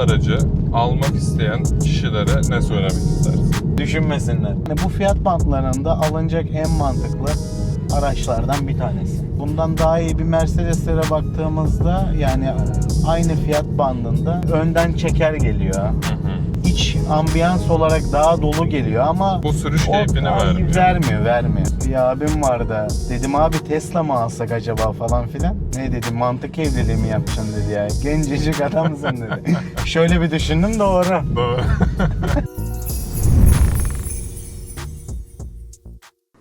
aracı almak isteyen kişilere ne söylemek istersin? Düşünmesinler. Yani bu fiyat bantlarında alınacak en mantıklı araçlardan bir tanesi. Bundan daha iyi bir Mercedes'lere baktığımızda yani aynı fiyat bandında önden çeker geliyor. İç ambiyans olarak daha dolu geliyor ama Bu sürüş o keyfini vermiyor. Vermiyor, vermiyor. Bir abim vardı. Dedim abi Tesla mı alsak acaba falan filan. Ne dedi mantık evliliği mi yapacaksın dedi ya. Gencecik adamsın dedi. Şöyle bir düşündüm doğru. Doğru.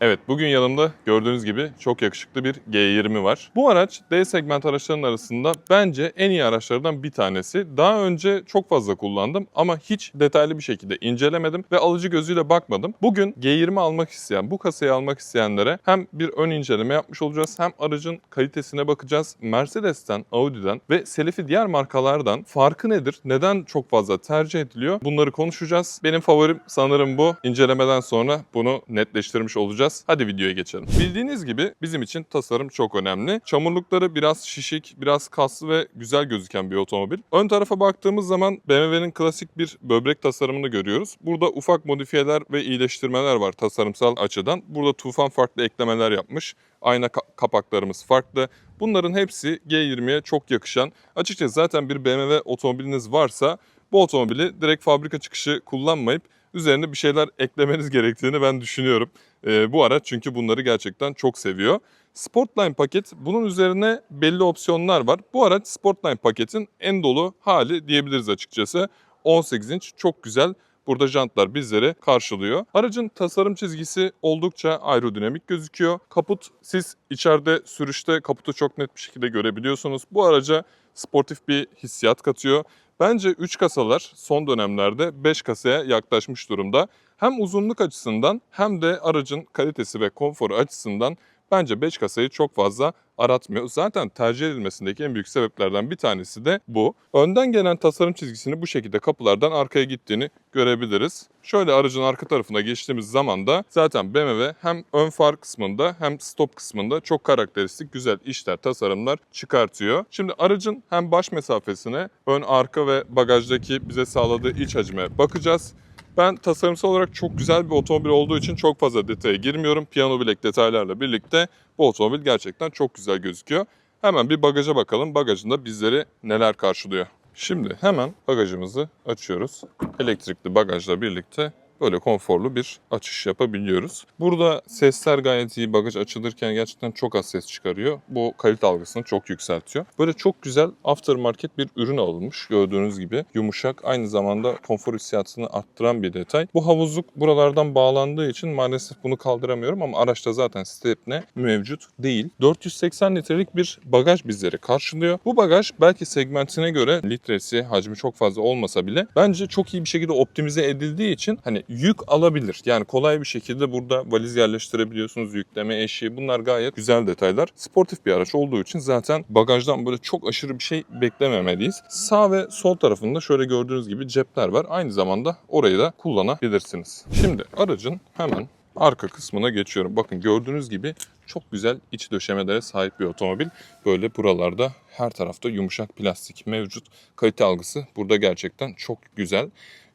Evet bugün yanımda gördüğünüz gibi çok yakışıklı bir G20 var. Bu araç D segment araçların arasında bence en iyi araçlardan bir tanesi. Daha önce çok fazla kullandım ama hiç detaylı bir şekilde incelemedim ve alıcı gözüyle bakmadım. Bugün G20 almak isteyen, bu kasayı almak isteyenlere hem bir ön inceleme yapmış olacağız hem aracın kalitesine bakacağız. Mercedes'ten, Audi'den ve Selefi diğer markalardan farkı nedir? Neden çok fazla tercih ediliyor? Bunları konuşacağız. Benim favorim sanırım bu. İncelemeden sonra bunu netleştirmiş olacağız. Hadi videoya geçelim. Bildiğiniz gibi bizim için tasarım çok önemli. Çamurlukları biraz şişik, biraz kaslı ve güzel gözüken bir otomobil. Ön tarafa baktığımız zaman BMW'nin klasik bir böbrek tasarımını görüyoruz. Burada ufak modifiyeler ve iyileştirmeler var tasarımsal açıdan. Burada Tufan farklı eklemeler yapmış. Ayna ka- kapaklarımız farklı. Bunların hepsi G20'ye çok yakışan. Açıkçası zaten bir BMW otomobiliniz varsa bu otomobili direkt fabrika çıkışı kullanmayıp üzerine bir şeyler eklemeniz gerektiğini ben düşünüyorum. Ee, bu araç çünkü bunları gerçekten çok seviyor. Sportline paket bunun üzerine belli opsiyonlar var. Bu araç Sportline paketin en dolu hali diyebiliriz açıkçası. 18 inç çok güzel. Burada jantlar bizleri karşılıyor. Aracın tasarım çizgisi oldukça aerodinamik gözüküyor. Kaput siz içeride sürüşte kaputu çok net bir şekilde görebiliyorsunuz. Bu araca sportif bir hissiyat katıyor. Bence 3 kasalar son dönemlerde 5 kasaya yaklaşmış durumda. Hem uzunluk açısından hem de aracın kalitesi ve konforu açısından bence 5 kasayı çok fazla aratmıyor. Zaten tercih edilmesindeki en büyük sebeplerden bir tanesi de bu. Önden gelen tasarım çizgisini bu şekilde kapılardan arkaya gittiğini görebiliriz. Şöyle aracın arka tarafına geçtiğimiz zaman da zaten BMW hem ön far kısmında hem stop kısmında çok karakteristik güzel işler, tasarımlar çıkartıyor. Şimdi aracın hem baş mesafesine, ön arka ve bagajdaki bize sağladığı iç hacme bakacağız. Ben tasarımsal olarak çok güzel bir otomobil olduğu için çok fazla detaya girmiyorum. Piyano bilek detaylarla birlikte bu otomobil gerçekten çok güzel gözüküyor. Hemen bir bagaja bakalım. Bagajında bizleri neler karşılıyor. Şimdi hemen bagajımızı açıyoruz. Elektrikli bagajla birlikte böyle konforlu bir açış yapabiliyoruz. Burada sesler gayet iyi. Bagaj açılırken gerçekten çok az ses çıkarıyor. Bu kalite algısını çok yükseltiyor. Böyle çok güzel aftermarket bir ürün alınmış. Gördüğünüz gibi yumuşak aynı zamanda konfor hissiyatını arttıran bir detay. Bu havuzluk buralardan bağlandığı için maalesef bunu kaldıramıyorum ama araçta zaten stepne mevcut değil. 480 litrelik bir bagaj bizleri karşılıyor. Bu bagaj belki segmentine göre litresi, hacmi çok fazla olmasa bile bence çok iyi bir şekilde optimize edildiği için hani yük alabilir. Yani kolay bir şekilde burada valiz yerleştirebiliyorsunuz. Yükleme eşiği bunlar gayet güzel detaylar. Sportif bir araç olduğu için zaten bagajdan böyle çok aşırı bir şey beklememeliyiz. Sağ ve sol tarafında şöyle gördüğünüz gibi cepler var. Aynı zamanda orayı da kullanabilirsiniz. Şimdi aracın hemen arka kısmına geçiyorum. Bakın gördüğünüz gibi çok güzel iç döşemelere sahip bir otomobil. Böyle buralarda her tarafta yumuşak plastik mevcut. Kalite algısı burada gerçekten çok güzel.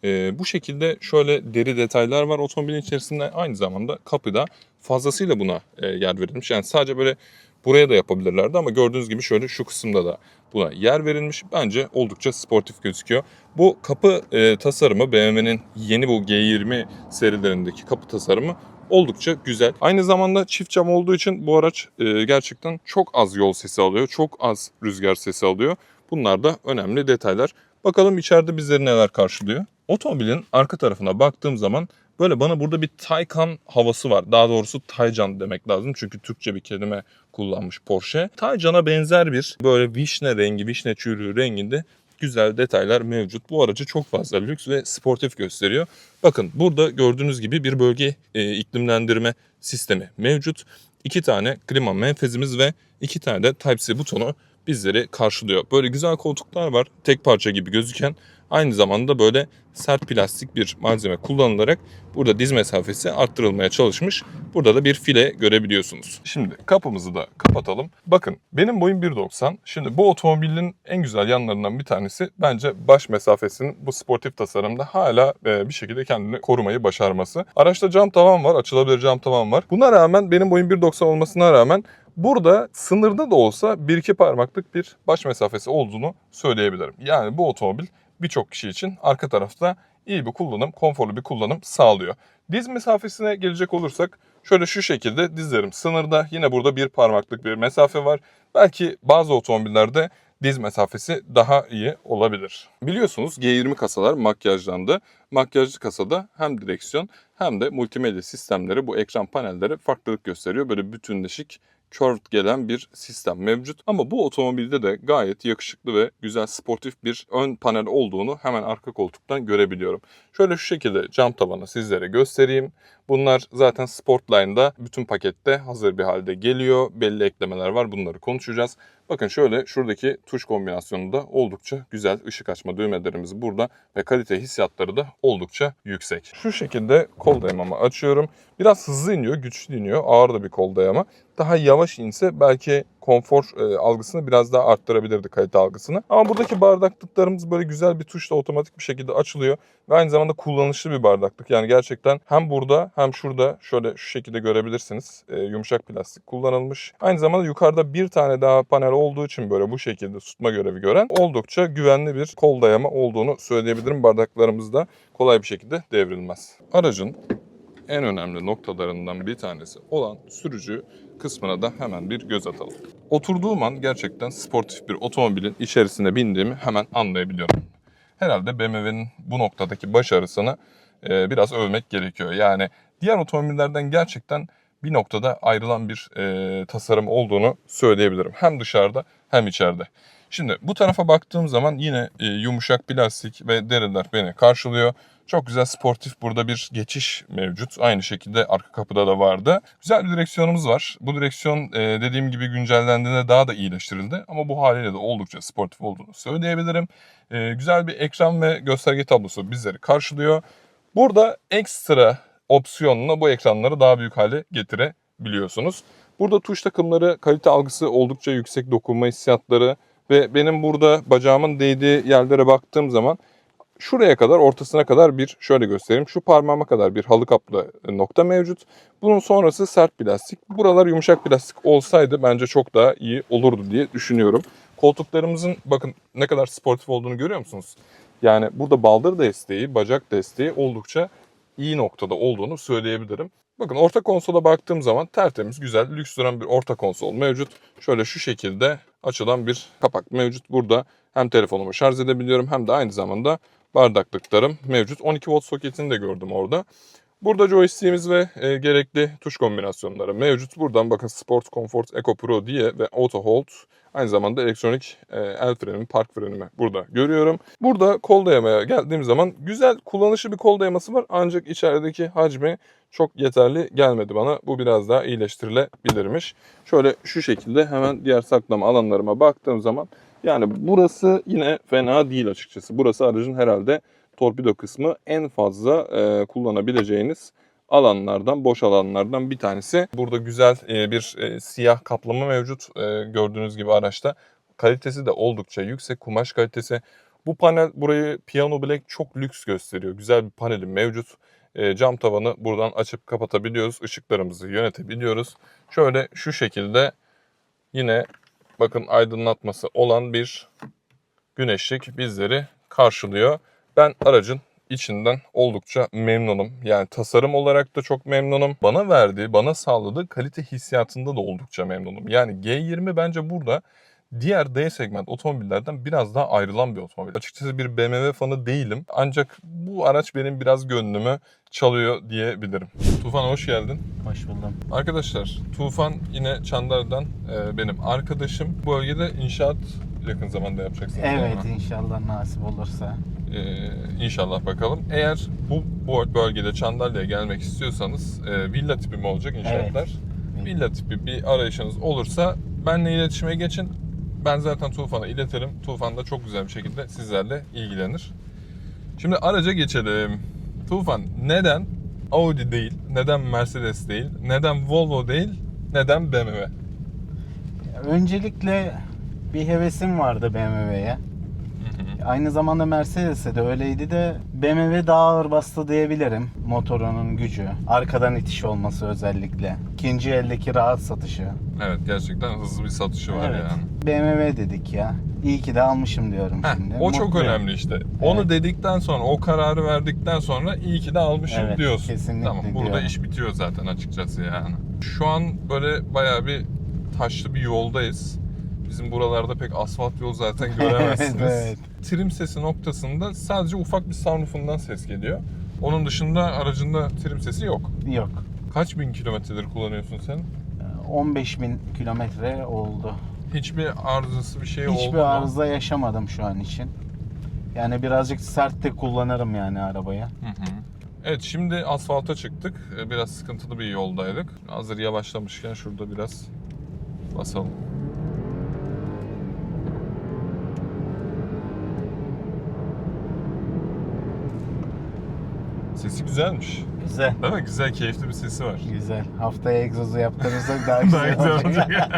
Ee, bu şekilde şöyle deri detaylar var otomobilin içerisinde. Aynı zamanda kapıda fazlasıyla buna e, yer verilmiş. Yani sadece böyle buraya da yapabilirlerdi ama gördüğünüz gibi şöyle şu kısımda da buna yer verilmiş. Bence oldukça sportif gözüküyor. Bu kapı e, tasarımı BMW'nin yeni bu G20 serilerindeki kapı tasarımı oldukça güzel. Aynı zamanda çift cam olduğu için bu araç e, gerçekten çok az yol sesi alıyor. Çok az rüzgar sesi alıyor. Bunlar da önemli detaylar. Bakalım içeride bizleri neler karşılıyor. Otomobilin arka tarafına baktığım zaman böyle bana burada bir Taycan havası var. Daha doğrusu Taycan demek lazım çünkü Türkçe bir kelime kullanmış Porsche. Taycan'a benzer bir böyle vişne rengi, vişne çürüğü renginde güzel detaylar mevcut. Bu aracı çok fazla lüks ve sportif gösteriyor. Bakın burada gördüğünüz gibi bir bölge e, iklimlendirme sistemi mevcut. İki tane klima menfezimiz ve iki tane de Type-C butonu bizleri karşılıyor. Böyle güzel koltuklar var. Tek parça gibi gözüken Aynı zamanda böyle sert plastik bir malzeme kullanılarak burada diz mesafesi arttırılmaya çalışmış. Burada da bir file görebiliyorsunuz. Şimdi kapımızı da kapatalım. Bakın benim boyum 1.90. Şimdi bu otomobilin en güzel yanlarından bir tanesi bence baş mesafesinin bu sportif tasarımda hala e, bir şekilde kendini korumayı başarması. Araçta cam tavan var, açılabilir cam tavan var. Buna rağmen benim boyum 1.90 olmasına rağmen Burada sınırda da olsa bir iki parmaklık bir baş mesafesi olduğunu söyleyebilirim. Yani bu otomobil birçok kişi için arka tarafta iyi bir kullanım, konforlu bir kullanım sağlıyor. Diz mesafesine gelecek olursak şöyle şu şekilde dizlerim sınırda. Yine burada bir parmaklık bir mesafe var. Belki bazı otomobillerde diz mesafesi daha iyi olabilir. Biliyorsunuz G20 kasalar makyajlandı. Makyajlı kasada hem direksiyon hem de multimedya sistemleri bu ekran panelleri farklılık gösteriyor. Böyle bütünleşik curved gelen bir sistem mevcut. Ama bu otomobilde de gayet yakışıklı ve güzel sportif bir ön panel olduğunu hemen arka koltuktan görebiliyorum. Şöyle şu şekilde cam tavanı sizlere göstereyim. Bunlar zaten Sportline'da bütün pakette hazır bir halde geliyor. Belli eklemeler var bunları konuşacağız. Bakın şöyle şuradaki tuş kombinasyonu da oldukça güzel. Işık açma düğmelerimiz burada ve kalite hissiyatları da oldukça yüksek. Şu şekilde kol dayamamı açıyorum. Biraz hızlı iniyor, güçlü iniyor. Ağır da bir kol dayama. Daha yavaş inse belki konfor e, algısını biraz daha arttırabilirdi kalite algısını. Ama buradaki bardaklıklarımız böyle güzel bir tuşla otomatik bir şekilde açılıyor. Ve aynı zamanda kullanışlı bir bardaklık. Yani gerçekten hem burada hem şurada şöyle şu şekilde görebilirsiniz. E, yumuşak plastik kullanılmış. Aynı zamanda yukarıda bir tane daha panel olduğu için böyle bu şekilde tutma görevi gören oldukça güvenli bir kol dayama olduğunu söyleyebilirim. Bardaklarımız da kolay bir şekilde devrilmez. Aracın en önemli noktalarından bir tanesi olan sürücü kısmına da hemen bir göz atalım. Oturduğum an gerçekten sportif bir otomobilin içerisine bindiğimi hemen anlayabiliyorum. Herhalde BMW'nin bu noktadaki başarısını e, biraz övmek gerekiyor. Yani diğer otomobillerden gerçekten bir noktada ayrılan bir e, tasarım olduğunu söyleyebilirim. Hem dışarıda hem içeride. Şimdi bu tarafa baktığım zaman yine e, yumuşak plastik ve deriler beni karşılıyor. Çok güzel sportif burada bir geçiş mevcut. Aynı şekilde arka kapıda da vardı. Güzel bir direksiyonumuz var. Bu direksiyon e, dediğim gibi güncellendiğinde daha da iyileştirildi. Ama bu haliyle de oldukça sportif olduğunu söyleyebilirim. E, güzel bir ekran ve gösterge tablosu bizleri karşılıyor. Burada ekstra opsiyonla bu ekranları daha büyük hale getirebiliyorsunuz. Burada tuş takımları kalite algısı oldukça yüksek dokunma hissiyatları ve benim burada bacağımın değdiği yerlere baktığım zaman şuraya kadar ortasına kadar bir şöyle göstereyim. Şu parmağıma kadar bir halı kaplı nokta mevcut. Bunun sonrası sert plastik. Buralar yumuşak plastik olsaydı bence çok daha iyi olurdu diye düşünüyorum. Koltuklarımızın bakın ne kadar sportif olduğunu görüyor musunuz? Yani burada baldır desteği, bacak desteği oldukça iyi noktada olduğunu söyleyebilirim. Bakın orta konsola baktığım zaman tertemiz, güzel, lüks duran bir orta konsol mevcut. Şöyle şu şekilde açılan bir kapak mevcut. Burada hem telefonumu şarj edebiliyorum hem de aynı zamanda bardaklıklarım mevcut. 12 volt soketini de gördüm orada. Burada joystick'imiz ve e, gerekli tuş kombinasyonları mevcut. Buradan bakın Sport Comfort Eco Pro diye ve Auto Hold aynı zamanda elektronik e, el frenimi, park frenimi burada görüyorum. Burada kol dayamaya geldiğim zaman güzel kullanışlı bir kol dayaması var ancak içerideki hacmi çok yeterli gelmedi bana. Bu biraz daha iyileştirilebilirmiş. Şöyle şu şekilde hemen diğer saklama alanlarıma baktığım zaman yani burası yine fena değil açıkçası. Burası aracın herhalde torpido kısmı en fazla e, kullanabileceğiniz alanlardan, boş alanlardan bir tanesi. Burada güzel e, bir e, siyah kaplama mevcut e, gördüğünüz gibi araçta. Kalitesi de oldukça yüksek, kumaş kalitesi. Bu panel burayı Piano Black çok lüks gösteriyor. Güzel bir paneli mevcut. E, cam tavanı buradan açıp kapatabiliyoruz. Işıklarımızı yönetebiliyoruz. Şöyle şu şekilde yine bakın aydınlatması olan bir güneşlik bizleri karşılıyor. Ben aracın içinden oldukça memnunum. Yani tasarım olarak da çok memnunum. Bana verdiği, bana sağladığı kalite hissiyatında da oldukça memnunum. Yani G20 bence burada diğer D segment otomobillerden biraz daha ayrılan bir otomobil. Açıkçası bir BMW fanı değilim. Ancak bu araç benim biraz gönlümü çalıyor diyebilirim. Tufan hoş geldin. Hoş buldum. Arkadaşlar Tufan yine Çandar'dan e, benim arkadaşım. Bu bölgede inşaat yakın zamanda yapacaksınız değil mi? Evet inşallah nasip olursa. Ee, inşallah bakalım. Eğer bu, bu bölgede Çandarlı'ya gelmek istiyorsanız e, villa tipi mi olacak inşaatlar? Villa tipi bir arayışınız olursa benimle iletişime geçin. Ben zaten Tufan'a iletirim. Tufan da çok güzel bir şekilde sizlerle ilgilenir. Şimdi araca geçelim. Tufan neden Audi değil, neden Mercedes değil, neden Volvo değil, neden BMW? Öncelikle bir hevesim vardı BMW'ye. Aynı zamanda Mercedes'e de öyleydi de BMW daha ağır bastı diyebilirim. Motorunun gücü, arkadan itiş olması özellikle. İkinci eldeki rahat satışı. Evet gerçekten hızlı bir satışı var Evet. yani. BMW dedik ya. İyi ki de almışım diyorum Heh, şimdi. o çok Mutluyum. önemli işte. Onu dedikten sonra, o kararı verdikten sonra iyi ki de almışım Evet, diyorsun. kesinlikle tamam, burada diyorum. iş bitiyor zaten açıkçası yani. Şu an böyle bayağı bir taşlı bir yoldayız. Bizim buralarda pek asfalt yol zaten göremezsiniz. Evet, evet. Trim sesi noktasında sadece ufak bir sunroofundan ses geliyor. Onun dışında aracında trim sesi yok. Yok. Kaç bin kilometredir kullanıyorsun sen? 15 bin kilometre oldu. Hiçbir arızası bir şey oldu Hiçbir mu? arıza yaşamadım şu an için. Yani birazcık sert de kullanırım yani arabayı. Hı hı. Evet şimdi asfalta çıktık. Ee, Biraz sıkıntılı bir yoldaydık. Hazır yavaşlamışken şurada biraz basalım. Sesi güzelmiş. Güzel. Değil mi? Güzel, keyifli bir sesi var. Güzel. Haftaya egzozu yaptırırsak daha güzel, olacak.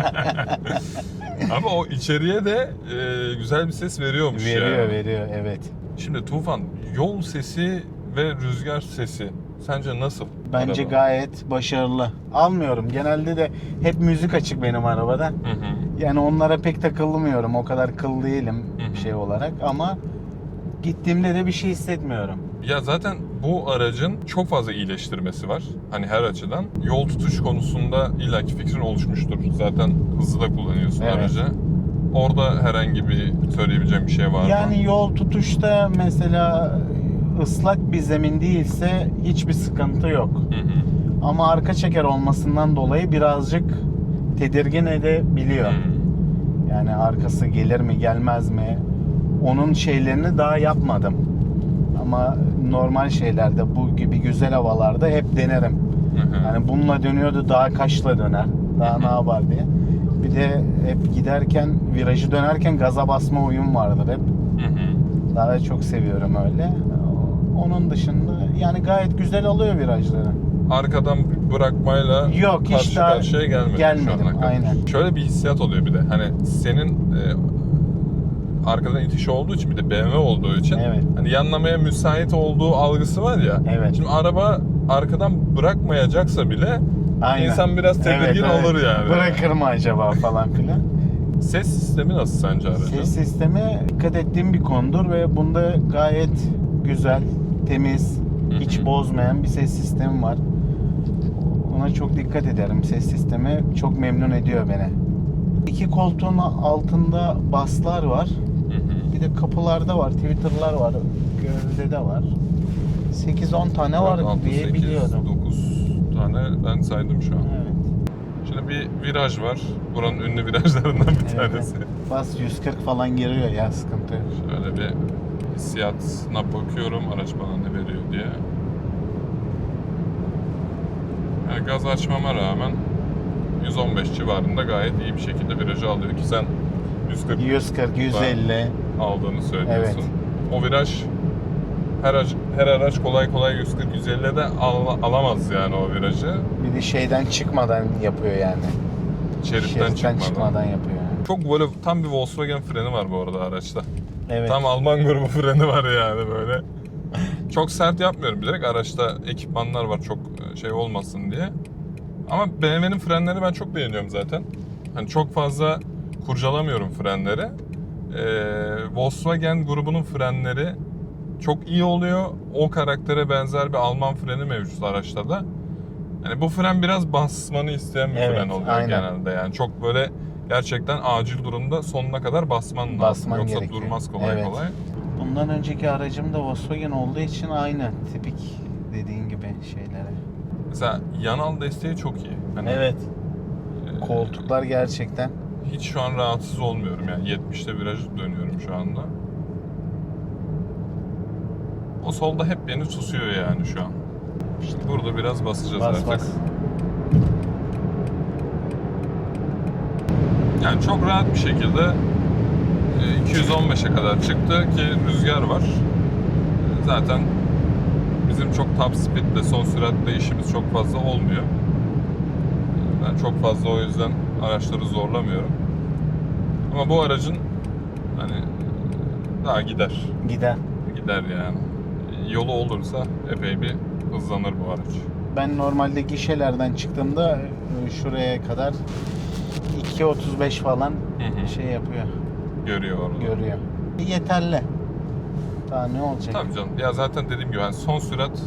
Ama o içeriye de e, güzel bir ses veriyormuş veriyor yani. veriyor evet. Şimdi Tufan, yol sesi ve rüzgar sesi sence nasıl? Bence araba? gayet başarılı. Almıyorum. Genelde de hep müzik açık benim arabada. Hı hı. Yani onlara pek takılmıyorum. O kadar kıl değilim Hı hı. şey olarak ama gittiğimde de bir şey hissetmiyorum. Ya zaten bu aracın çok fazla iyileştirmesi var. Hani her açıdan. Yol tutuş konusunda illaki fikrin oluşmuştur. Zaten hızlı da kullanıyorsun Evet. aracı. Orada herhangi bir söyleyebileceğim bir şey var mı? Yani yol tutuşta mesela ıslak bir zemin değilse hiçbir sıkıntı yok. Hı hı. Ama arka çeker olmasından dolayı birazcık tedirgin edebiliyor. Hı. Yani arkası gelir mi gelmez mi? Onun şeylerini daha yapmadım. Ama normal şeylerde bu gibi güzel havalarda hep denerim. Yani bununla dönüyordu daha kaçla döner. Daha ne yapar diye. Bir de hep giderken virajı dönerken gaza basma uyum vardır hep. Daha çok seviyorum öyle. Onun dışında yani gayet güzel alıyor virajları. Arkadan bırakmayla Yok, hiç karşı daha karşıya gelmedim, gelmedim, şu ana kadar. aynen. Şöyle bir hissiyat oluyor bir de. Hani senin e, arkadan itiş olduğu için bir de BMW olduğu için Evet. hani yanlamaya müsait olduğu algısı var ya. Evet. Şimdi araba arkadan bırakmayacaksa bile Aynen. İnsan biraz tedirgin olur yani. Bırakır mı acaba falan filan. Ses sistemi nasıl sence aracın? Ses sistemi dikkat ettiğim bir konudur ve bunda gayet güzel, temiz, hiç bozmayan bir ses sistemi var. Ona çok dikkat ederim. Ses sistemi çok memnun ediyor beni. İki koltuğun altında baslar var. Bir de kapılarda var, Twitter'lar var, gövdede var. 8-10 tane var Altı, diye sekiz, biliyordum. dokuz tane ben saydım şu an. Evet. Şimdi bir viraj var. Buranın ünlü virajlarından bir Evet. tanesi. Bas 140 falan giriyor ya sıkıntı. Şöyle bir hissiyatına bakıyorum araç bana ne veriyor diye. Yani gaz açmama rağmen 115 civarında gayet iyi bir şekilde virajı alıyor ki sen 140 140, 150. aldığını söylüyorsun. Evet. O viraj her her araç kolay kolay 140-150'de al- alamaz yani o virajı. Bir de şeyden çıkmadan yapıyor yani. Şeritten, Şeritten çıkmadan. çıkmadan yapıyor yani. Çok böyle tam bir Volkswagen freni var bu arada araçta. Evet. Tam Alman grubu freni var yani böyle. çok sert yapmıyorum bilerek araçta ekipmanlar var çok şey olmasın diye. Ama BMW'nin frenleri ben çok beğeniyorum zaten. Hani çok fazla kurcalamıyorum frenleri. Ee, Volkswagen grubunun frenleri çok iyi oluyor. O karaktere benzer bir Alman freni mevcut araçta da. Yani bu fren biraz basmanı isteyen bir Evet, fren oluyor aynen. genelde. Yani çok böyle gerçekten acil durumda sonuna kadar basman lazım. Basman Yoksa gerekiyor. durmaz kolay Evet. kolay. Bundan önceki aracım da Volkswagen olduğu için aynı tipik dediğin gibi şeylere. Mesela yanal desteği çok iyi. Hani, Evet. e, Koltuklar gerçekten. Hiç şu an rahatsız olmuyorum yani 70'te viraj dönüyorum şu anda. O solda hep beni tutuyor yani şu an. İşte burada biraz basacağız Bas artık. bas. Yani çok rahat bir şekilde e, 215'e kadar çıktı ki rüzgar var. E, zaten bizim çok top speedle, son süratle işimiz çok fazla olmuyor. Ben çok fazla o yüzden araçları zorlamıyorum. Ama bu aracın hani daha gider. Gider. Gider yani. Yolu olursa epey bir hızlanır bu araç. Ben normalde gişelerden çıktığımda e, şuraya kadar 2.35 falan Hı hı. şey yapıyor, Görüyor orada. görüyor. Yeterli. Daha ne olacak? Tabii canım. Ya zaten dediğim gibi hani son sürat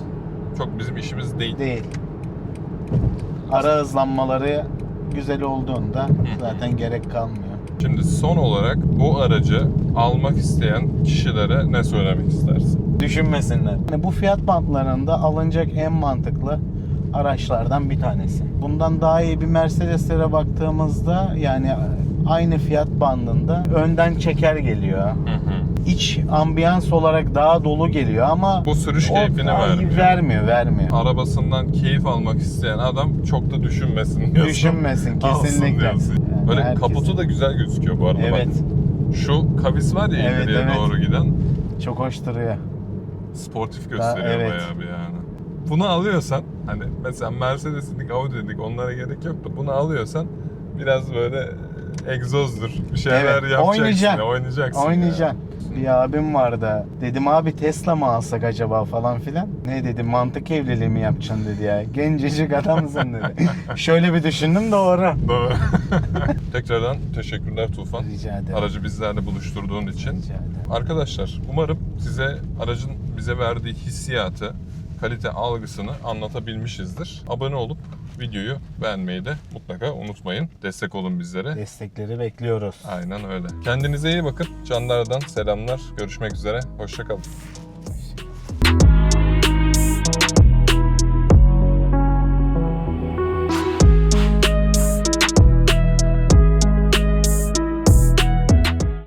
çok bizim işimiz değil. Değil. Ara hızlanmaları güzel olduğunda zaten gerek kalmıyor. Şimdi son olarak bu aracı almak isteyen kişilere ne söylemek istersin? Düşünmesinler. Yani Bu fiyat bantlarında alınacak en mantıklı araçlardan bir tanesi. Bundan daha iyi bir Mercedes'lere baktığımızda yani aynı fiyat bandında önden çeker geliyor. Hı hı. İç ambiyans olarak daha dolu geliyor ama Bu sürüş o- keyfini ay, vermiyor. Vermiyor, vermiyor. Arabasından keyif almak isteyen adam çok da düşünmesin diyorsun. Düşünmesin kesinlikle. diyorsun. Yani Böyle herkes- kaputu da güzel gözüküyor bu arada. Evet. Bak, şu kavis var ya Evet, ileriye evet. doğru giden. Çok hoş duruyor. Sportif gösteriyor evet. bayağı bir yani. Bunu alıyorsan hani mesela Mercedes dedik, Audi dedik onlara gerek yok da bunu alıyorsan biraz böyle egzozdur. Bir şeyler Evet, yapacaksın. oynayacaksın. Oynayacaksın. Oynayacaksın. Bir abim vardı. Dedim abi Tesla mı alsak acaba falan filan. Ne dedi mantık evliliği mi yapacaksın dedi ya. Gencecik adamsın dedi. Şöyle bir düşündüm doğru. Doğru. Tekrardan teşekkürler Tufan. Rica ederim. Aracı bizlerle buluşturduğun için. Rica ederim. Arkadaşlar umarım size aracın bize verdiği hissiyatı, kalite algısını anlatabilmişizdir. Abone olup videoyu beğenmeyi de mutlaka unutmayın. Destek olun bizlere. Destekleri bekliyoruz. Aynen öyle. Kendinize iyi bakın. Canlardan selamlar. Görüşmek üzere. Hoşçakalın.